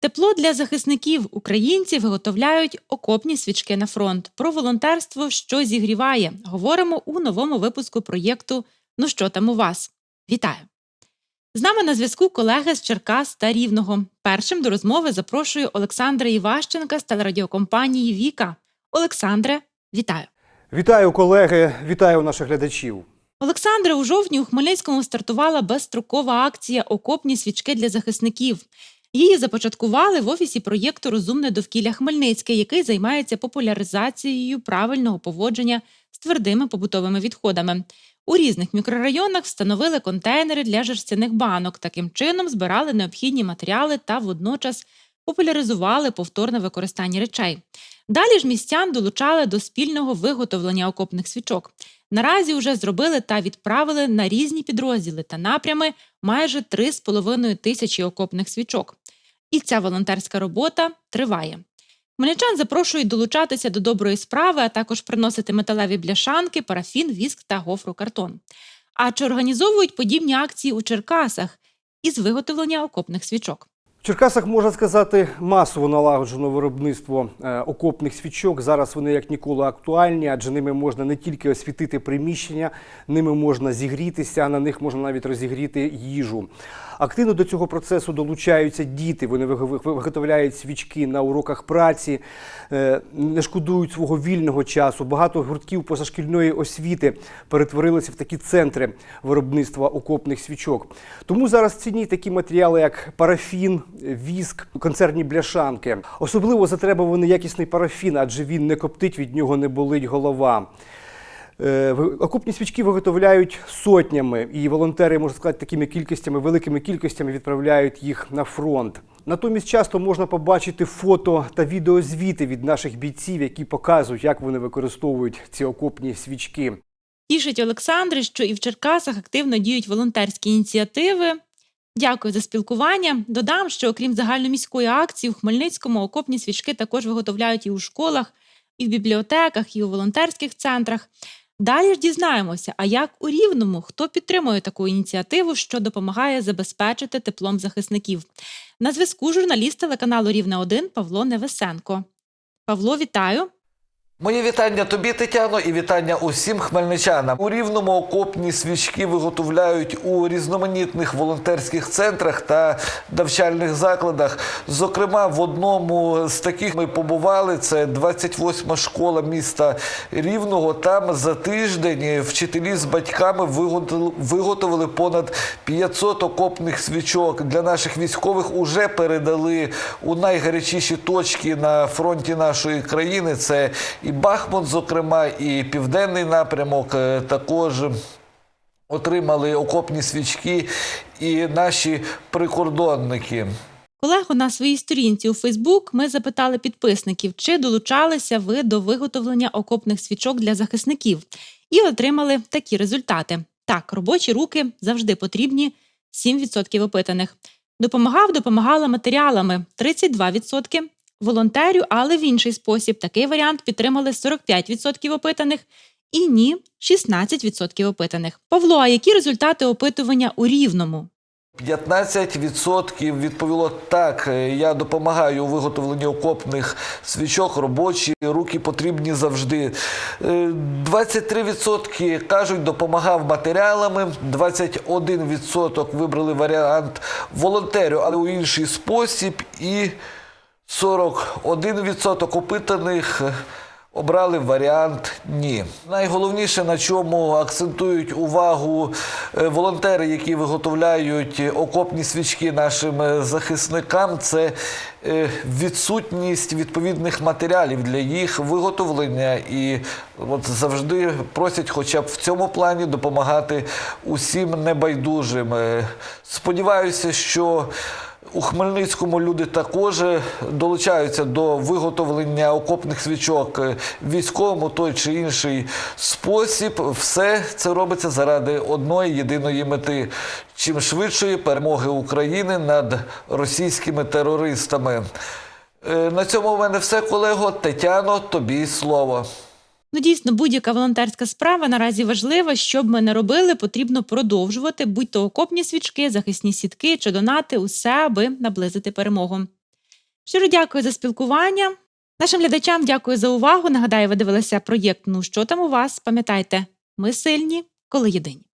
Тепло для захисників українців виготовляють окопні свічки на фронт. Про волонтерство, що зігріває. Говоримо у новому випуску проєкту Ну що там у вас? Вітаю! З нами на зв'язку колеги з Черкас та Рівного. Першим до розмови запрошую Олександра Іващенка з телерадіокомпанії Віка. Олександре, вітаю! Вітаю, колеги, вітаю наших глядачів. Олександре, у жовтні у Хмельницькому стартувала безстрокова акція Окопні свічки для захисників. Її започаткували в офісі проєкту Розумне довкілля Хмельницьке, який займається популяризацією правильного поводження з твердими побутовими відходами. У різних мікрорайонах встановили контейнери для жерстяних банок. Таким чином збирали необхідні матеріали та водночас популяризували повторне використання речей. Далі ж містян долучали до спільного виготовлення окопних свічок. Наразі вже зробили та відправили на різні підрозділи та напрями майже 3,5 тисячі окопних свічок. І ця волонтерська робота триває. Хмельничан запрошують долучатися до доброї справи, а також приносити металеві бляшанки, парафін, віск та гофрокартон. А чи організовують подібні акції у Черкасах із виготовлення окопних свічок? В Черкасах можна сказати масово налагоджено виробництво е, окопних свічок. Зараз вони як ніколи актуальні, адже ними можна не тільки освітити приміщення, ними можна зігрітися, а на них можна навіть розігріти їжу. Активно до цього процесу долучаються діти. Вони виг- виготовляють свічки на уроках праці, е, не шкодують свого вільного часу. Багато гуртків позашкільної освіти перетворилися в такі центри виробництва окопних свічок. Тому зараз ціні такі матеріали, як парафін, віск, концерні бляшанки. Особливо затребуваний якісний парафін, адже він не коптить, від нього не болить голова. Е, Окопні свічки виготовляють сотнями, і волонтери, можна сказати, такими кількостями, великими кількостями відправляють їх на фронт. Натомість часто можна побачити фото та відеозвіти від наших бійців, які показують, як вони використовують ці окопні свічки. Тішить Олександр, що і в Черкасах активно діють волонтерські ініціативи. Дякую за спілкування. Додам, що окрім загальноміської акції, у Хмельницькому окопні свічки також виготовляють і у школах, і в бібліотеках, і у волонтерських центрах. Далі ж дізнаємося, а як у Рівному, хто підтримує таку ініціативу, що допомагає забезпечити теплом захисників. На зв'язку журналіст телеканалу Рівне 1 Павло Невесенко. Павло, вітаю. Мої вітання тобі, Тетяно, і вітання усім хмельничанам. У рівному окопні свічки виготовляють у різноманітних волонтерських центрах та навчальних закладах. Зокрема, в одному з таких ми побували. Це 28-ма школа міста Рівного. Там за тиждень вчителі з батьками виготовили понад 500 окопних свічок. Для наших військових уже передали у найгарячіші точки на фронті нашої країни. Це і Бахмут, зокрема, і південний напрямок. Е, Також отримали окопні свічки і наші прикордонники. Колего на своїй сторінці у Фейсбук ми запитали підписників, чи долучалися ви до виготовлення окопних свічок для захисників, і отримали такі результати. Так, робочі руки завжди потрібні 7% опитаних. Допомагав, допомагала матеріалами 32%. Волонтерю, але в інший спосіб. Такий варіант підтримали 45% опитаних і ні 16% опитаних. Павло, а які результати опитування у рівному? 15% відповіло так. е, Я допомагаю у виготовленні окопних свічок. Робочі руки потрібні завжди. Е, 23% кажуть, допомагав матеріалами. 21% вибрали варіант волонтерю, але у інший спосіб. І 41% опитаних. е, Обрали варіант ні. Найголовніше, на чому акцентують увагу е, волонтери, які виготовляють окопні свічки нашим е, захисникам, це відсутність відповідних матеріалів для їх виготовлення. І от завжди просять, хоча б в цьому плані, допомагати усім небайдужим. Сподіваюся, що у Хмельницькому люди також долучаються до виготовлення окопних свічок військовому той чи інший спосіб. Все це робиться заради одної єдиної мети чим швидшої перемоги України над російськими терористами. Е, На цьому в мене все, колего. Тетяно, тобі слово. Ну, дійсно, будь-яка волонтерська справа наразі важлива. Щоб ми не робили, потрібно продовжувати, будь то окопні свічки, захисні сітки чи донати, усе, аби наблизити перемогу. Щиро дякую за спілкування. Нашим глядачам дякую за увагу. Нагадаю, ви дивилися проєкт Ну що там у вас? Пам'ятайте, ми сильні, коли єдині.